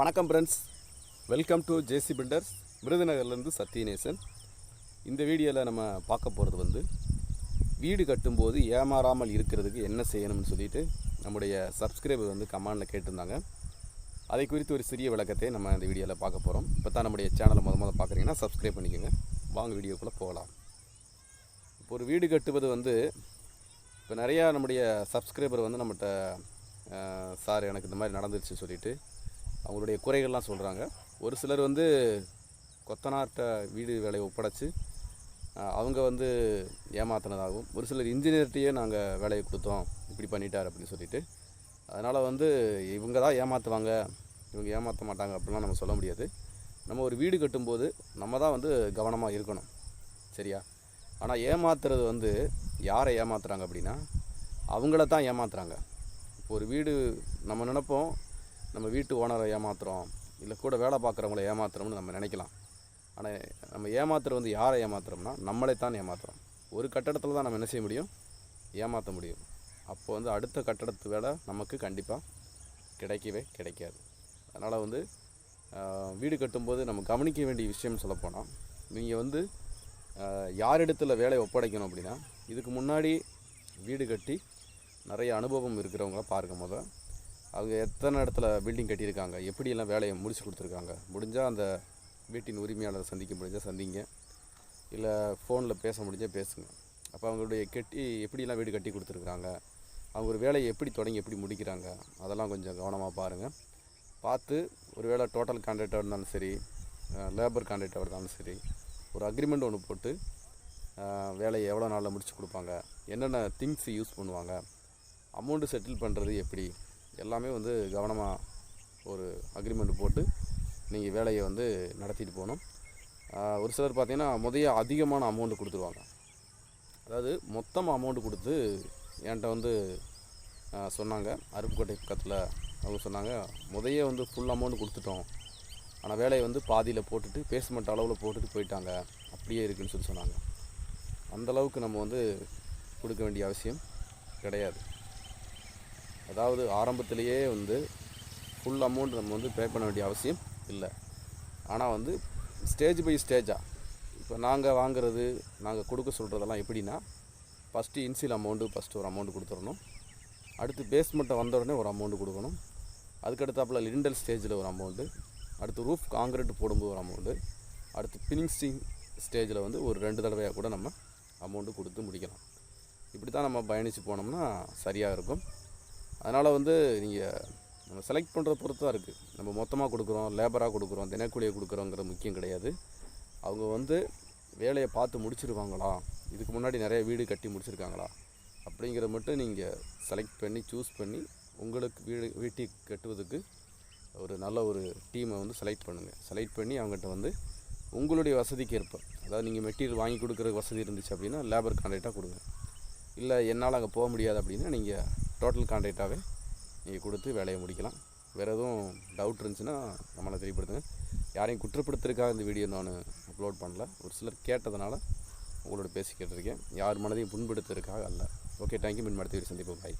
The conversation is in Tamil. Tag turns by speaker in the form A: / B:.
A: வணக்கம் friends welcome to JC builders விருதுநகர்லேருந்து Sathyanesan. இந்த வீடியோவில் நம்ம பார்க்க போகிறது வந்து வீடு கட்டும்போது ஏமாறாமல் இருக்கிறதுக்கு என்ன செய்யணும்னு சொல்லிட்டு நம்முடைய சப்ஸ்கிரைபர் வந்து கமாண்டில் கேட்டிருந்தாங்க. அதை குறித்து ஒரு சிறிய விளக்கத்தை நம்ம இந்த வீடியோவில் பார்க்க போகிறோம் இப்போ தான் நம்முடைய சேனலை முத முதல்ல பார்க்குறீங்கன்னா சப்ஸ்கிரைப் பண்ணிக்கோங்க. வாங்க வீடியோக்குள்ளே போகலாம் இப்போ ஒரு வீடு கட்டுவது வந்து இப்போ நிறையா நம்முடைய சப்ஸ்கிரைபர் வந்து நம்மகிட்ட சார் எனக்கு இந்த மாதிரி நடந்துருச்சு சொல்லிவிட்டு அவங்களுடைய குறைகள்லாம் சொல்கிறாங்க ஒரு சிலர் வந்து கொத்தனார்கிட்ட வீடு வேலையை ஒப்படைச்சி அவங்க வந்து ஏமாத்தினதாகவும் ஒரு சிலர் இன்ஜினியர்கிட்டையே நாங்கள் வேலையை கொடுத்தோம் இப்படி பண்ணிட்டார் அப்படின்னு சொல்லிட்டு. அதனால் வந்து இவங்க தான் ஏமாற்றுவாங்க இவங்க ஏமாற்ற மாட்டாங்க அப்படிலாம் நம்ம சொல்ல முடியாது. நம்ம ஒரு வீடு கட்டும்போது நம்ம தான் வந்து கவனமாக இருக்கணும் சரியா? ஆனால் ஏமாத்துறது வந்து யாரை ஏமாத்துறாங்க அப்படின்னா அவங்கள தான் ஏமாத்துறாங்க. ஒரு வீடு நம்ம நினைப்போம் நம்ம வீட்டு ஓனரை ஏமாத்துகிறோம் இல்லை கூட வேலை பார்க்குறவங்கள ஏமாத்துறோம்னு நம்ம நினைக்கலாம். ஆனால் நம்ம ஏமாத்துறது வந்து யாரை ஏமாத்துறோம்னா நம்மளை தான் ஏமாத்துறோம். ஒரு கட்டடத்தில் தான் நம்ம என்ன செய்ய முடியும்? ஏமாற்ற முடியும். அப்போ வந்து அடுத்த கட்டடத்து வேலை நமக்கு கண்டிப்பாக கிடைக்கவே கிடைக்காது. அதனால் வந்து வீடு கட்டும்போது நம்ம கவனிக்க வேண்டிய விஷயம் சொல்லப்போனால் நீங்கள் வந்து யாரிடத்தில் வேலையை ஒப்படைக்கணும் அப்படின்னா இதுக்கு முன்னாடி வீடு கட்டி நிறைய அனுபவம் இருக்கிறவங்கள பாருங்க முத. அவங்க எத்தனை இடத்துல பில்டிங் கட்டியிருக்காங்க எப்படியெல்லாம் வேலையை முடிச்சு கொடுத்துருக்காங்க முடிஞ்சால் அந்த வீட்டின் உரிமையாளரை சந்திக்க முடிஞ்சால் சந்திங்க இல்லை ஃபோனில் பேச முடிஞ்சால் பேசுங்க. அப்போ அவங்களுடைய கட்டி எப்படியெல்லாம் வீடு கட்டி கொடுத்துருக்குறாங்க அவங்க ஒரு வேலையை எப்படி தொடங்கி எப்படி முடிக்கிறாங்க அதெல்லாம் கொஞ்சம் கவனமாக பாருங்கள் பார்த்து ஒரு வேளை டோட்டல் கான்ட்ராக்டாக இருந்தாலும் சரி லேபர் கான்ட்ராக்டாக இருந்தாலும் சரி ஒரு அக்ரிமெண்ட் ஒன்று போட்டு வேலையை எவ்வளோ நாளில் முடிச்சு கொடுப்பாங்க என்னென்ன திங்ஸ் யூஸ் பண்ணுவாங்க அமௌண்ட்டு செட்டில் பண்ணுறது எப்படி எல்லாமே வந்து கவனமாக ஒரு அக்ரிமெண்ட் போட்டு நீங்கள் வேலையை வந்து நடத்திட்டு போகணும். ஒரு சிலர் பார்த்தீங்கன்னா முதைய அதிகமான அமௌண்ட் கொடுத்துருவாங்க. அதாவது மொத்தமாக அமௌண்ட் கொடுத்து என்கிட்ட வந்து சொன்னாங்க. அருப்புக்கோட்டை பக்கத்தில் அவங்க சொன்னாங்க முதைய வந்து ஃபுல் அமௌண்ட் கொடுத்துட்டோம். ஆனால் வேலையை வந்து பாதியில் போட்டுட்டு பேஸ்மெண்ட் அளவில் போட்டுட்டு போயிட்டாங்க. அப்படியே இருக்குன்னு சொல்லி சொன்னாங்க. அந்தளவுக்கு நம்ம வந்து கொடுக்க வேண்டிய அவசியம் கிடையாது. அதாவது ஆரம்பத்திலேயே வந்து ஃபுல் அமௌண்ட் நம்ம வந்து பே பண்ண வேண்டிய அவசியம் இல்லை. ஆனால் வந்து ஸ்டேஜ் பை ஸ்டேஜாக இப்போ நாங்கள் வாங்குறது நாங்கள் கொடுக்க சொல்கிறதெல்லாம் எப்படின்னா ஃபஸ்ட்டு இன்சியல் அமௌண்ட்டு ஃபஸ்ட்டு ஒரு அமௌண்ட் கொடுத்துடணும். அடுத்து பேஸ்மெண்ட்டை வந்த உடனே ஒரு அமௌண்ட் கொடுக்கணும். அதுக்கடுத்தாப்புல லிண்டல் ஸ்டேஜில் ஒரு அமௌண்ட்டு அடுத்து ரூஃப் காங்கிரீட் போடும்போது ஒரு அமௌண்ட்டு அடுத்து ஃபினிஷிங் ஸ்டேஜில் வந்து ஒரு ரெண்டு தடவையாக கூட நம்ம அமௌண்ட்டு கொடுத்து முடிக்கலாம். இப்படி தான் நம்ம பயணித்து போனோம்னா சரியாக இருக்கும். அதனால் வந்து நீங்கள் நம்ம செலக்ட் பண்ணுறத பொறுத்து தான் இருக்குது நம்ம மொத்தமாக கொடுக்குறோம் லேபராக கொடுக்குறோம் தினக்கூலியை கொடுக்குறோங்கிற முக்கியம் கிடையாது. அவங்க வந்து வேலையை பார்த்து முடிச்சிருவாங்களா? இதுக்கு முன்னாடி நிறைய வீடு கட்டி முடிச்சிருக்காங்களா? அப்படிங்கிறத மட்டும் நீங்கள் செலக்ட் பண்ணி சூஸ் பண்ணி உங்களுக்கு வீடு வீட்டை கட்டுவதுக்கு ஒரு நல்ல ஒரு டீமை வந்து செலக்ட் பண்ணுங்கள் செலக்ட் பண்ணி அவங்ககிட்ட வந்து உங்களுடைய வசதிக்கு ஏற்ப அதாவது நீங்கள் மெட்டீரியல் வாங்கி கொடுக்குற வசதி இருந்துச்சு அப்படின்னா லேபர் கான்ட்ராக்டாக கொடுங்க. இல்லை என்னால் அங்கே போக முடியாது அப்படின்னா நீங்கள் டோட்டல் கான்ட்ராக்டாகவே நீங்கள் கொடுத்து வேலையை முடிக்கலாம். வேறு எதுவும் டவுட் இருந்துச்சுன்னா நம்மளை தெரியப்படுத்துங்க. யாரையும் குற்றப்படுத்துறதுக்காக இந்த வீடியோ நான் அப்லோட் பண்ணல. ஒரு சிலர் கேட்டதுனால உங்களோட பேசி கேட்டிருக்கேன் யார் மனதையும் புண்படுத்துறதுக்காக அல்ல. ஓகே தேங்க்யூ மின் அடுத்த வீடியோ சந்திப்போம். பாய்